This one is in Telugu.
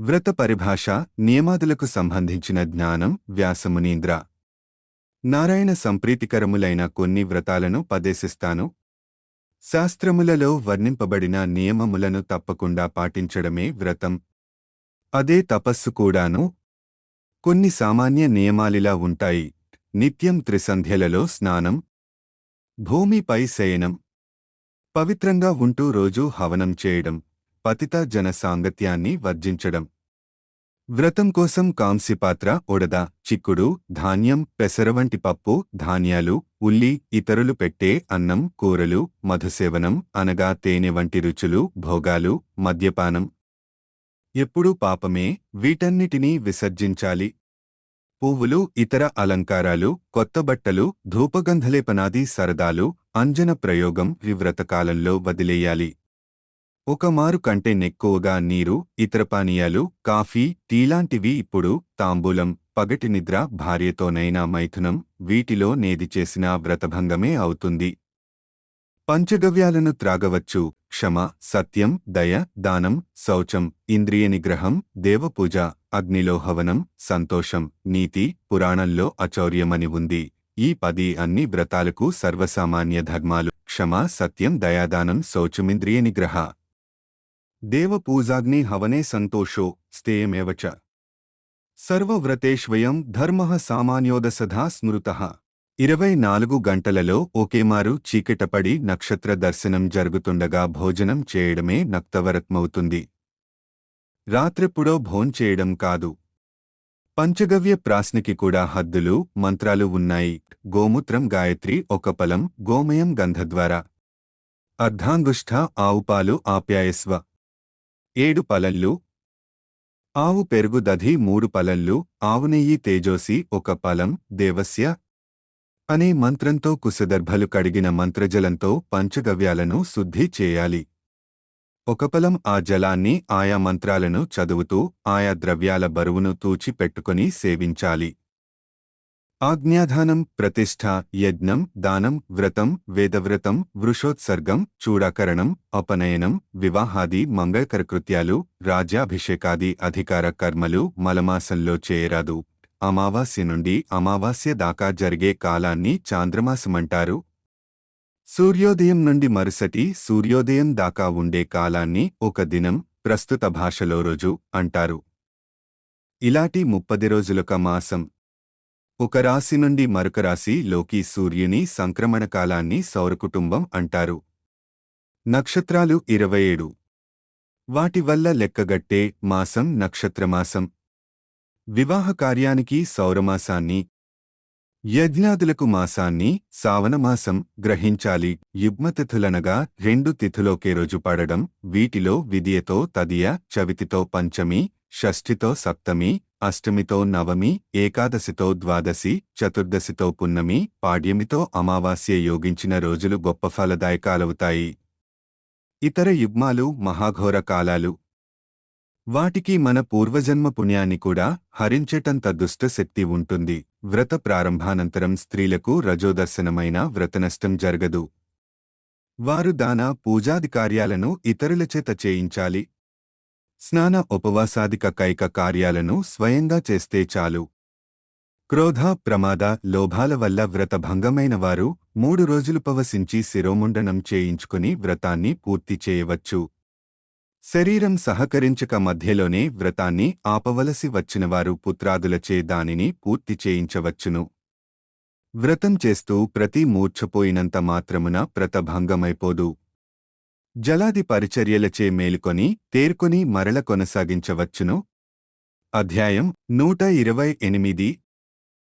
వ్రత పరిభాష నియమాదులకు సంబంధించిన జ్ఞానం వ్యాసమునీంద్ర. నారాయణ సంప్రీతికరములైన కొన్ని వ్రతాలను పదేశిస్తాను. శాస్త్రములలో వర్ణింపబడిన నియమములను తప్పకుండా పాటించడమే వ్రతం. అదే తపస్సు కూడాను. కొన్ని సామాన్య నియమాలిలా ఉంటాయి. నిత్యం త్రిసంధ్యలలో స్నానం. భూమిపై శయనం. పవిత్రంగా ఉంటూ రోజూ హవనం చేయడం. పతిత జన సాంగత్యాన్ని వర్జించడం. వ్రతం కోసం కాంస్యపాత్ర ఒడద చిక్కుడు ధాన్యం పెసర వంటి పప్పు ధాన్యాలు ఉల్లి ఇతరులు పెట్టే అన్నం కూరలు మధుసేవనం అనగా తేనె వంటి రుచులు భోగాలు మద్యపానం. ఎప్పుడూ పాపమే వీటన్నిటినీ విసర్జించాలి. పువ్వులు ఇతర అలంకారాలు కొత్త బట్టలు ధూపగంధలేపనాది సరదాలు అంజన ప్రయోగం వివ్రతకాలంలో వదిలేయాలి. ఒక మారు కంటే నెక్కువగా నీరు ఇతర పానీయాలు కాఫీ టీలాంటివి ఇప్పుడు తాంబూలం పగటి నిద్ర భార్యతోనైనా మైథునం వీటిలో నేది చేసిన వ్రతభంగమే అవుతుంది. పంచగవ్యాలను త్రాగవచ్చు. క్షమ సత్యం దయ దానం శౌచం ఇంద్రియ నిగ్రహం దేవపూజ అగ్నిలో హవనం సంతోషం నీతి పురాణంలో అచౌర్యమని ఉంది. ఈ పది అన్ని వ్రతాలకు సర్వసామాన్య ధర్మాలు. క్షమ సత్యం దయాదానం శౌచమింద్రియ నిగ్రహ. దేవపూజాగ్ని హవనే సంతోషో స్థేయమేవచ చ. సర్వవ్రతేష్వయం ధర్మ సామాన్యోదసధా స్మృత. ఇరవై నాలుగు గంటలలో ఒకేమారు చీకటపడి నక్షత్ర దర్శనం జరుగుతుండగా భోజనం చేయడమే నక్తవరత్మవుతుంది. రాత్రెప్పుడో భోంచేయడం కాదు. పంచగవ్య ప్రాశ్నికి కూడా హద్దులు మంత్రాలు ఉన్నాయి. గోమూత్రం గాయత్రి ఒక పలం గోమయం గంధద్వారా. అర్ధాంగుష్ఠ ఆవుపాలు ఆప్యాయస్వ. ఏడు పలల్లు ఆవు పెరుగు దధి మూడు పలళ్ళు ఆవునెయ్యి తేజోసి ఒక పలం దేవస్య అనే మంత్రంతో కుశదర్భలు కడిగిన మంత్రజలంతో పంచగవ్యాలను శుద్ధి చేయాలి. ఒక పలం ఆ జలాన్ని ఆయా మంత్రాలను చదువుతూ ఆయా ద్రవ్యాల బరువును తూచి పెట్టుకుని సేవించాలి. ఆజ్ఞాధానం ప్రతిష్ఠ యజ్ఞం దానం వ్రతం వేదవ్రతం వృషోత్సర్గం చూడాకరణం అపనయనం వివాహాది మంగళకర కృత్యాలు రాజ్యాభిషేకాది అధికార కర్మలు మలమాసంలో చేయరాదు. అమావాస్య నుండి అమావాస్య దాకా జరిగే కాలాన్ని చాంద్రమాసమంటారు. సూర్యోదయం నుండి మరుసటి సూర్యోదయం దాకా ఉండే కాలాన్ని ఒక దినం ప్రస్తుత భాషలో రోజు అంటారు. ఇలాంటి ముప్పది రోజులొక మాసం ఒక రాశి నుండి మరొక రాశి లోకి సూర్యుని సంక్రమణ కాలాన్ని సౌరకుటుంబం అంటారు. నక్షత్రాలు ఇరవై ఏడు. వాటి వల్ల లెక్కగట్టే మాసం నక్షత్రమాసం. వివాహ కార్యానికి సౌరమాసాన్ని. యజ్ఞాదులకు మాసాన్ని సావనమాసం గ్రహించాలి. యుగ్మతిథులనగా రెండు తిథులోకే రోజు పడడం వీటిలో విదియతో తదియ చవితితో పంచమి షష్ఠితో సప్తమి అష్టమితో నవమి ఏకాదశితో ద్వాదశి చతుర్దశితో పున్నమి పాడ్యమితో అమావాస్య యోగించిన రోజులు గొప్ప ఫలదాయకాలవుతాయి. ఇతర యుగ్మాలు మహాఘోర కాలాలు. వాటికి మన పూర్వజన్మ పుణ్యాన్ని కూడా హరించటంత దుష్టశక్తి ఉంటుంది. వ్రత ప్రారంభానంతరం స్త్రీలకు రజోదర్శనమైన వ్రతనష్టం జరగదు. వారు దాన పూజాది కార్యాలను ఇతరులచేత చేయించాలి. స్నాన ఉపవాసాదిక కైక కార్యాలను స్వయంగా చేస్తే చాలు. క్రోధ ప్రమాద లోభాల వల్ల వ్రతభంగమైన వారు మూడు రోజులు పవసించి శిరోముండనం చేయించుకుని వ్రతాన్ని పూర్తి చేయవచ్చు. శరీరం సహకరించక మధ్యలోనే వ్రతాన్ని ఆపవలసి వచ్చినవారు పుత్రాదులచే దానిని పూర్తి చేయించవచ్చును. వ్రతం చేస్తూ ప్రతి మూర్ఛపోయినంత మాత్రమున వ్రతభంగమైపోదు జలాది పరిచర్యలచే మేలుకొని తేర్కొని మరల కొనసాగించవచ్చును? అధ్యాయం నూట ఇరవై ఎనిమిది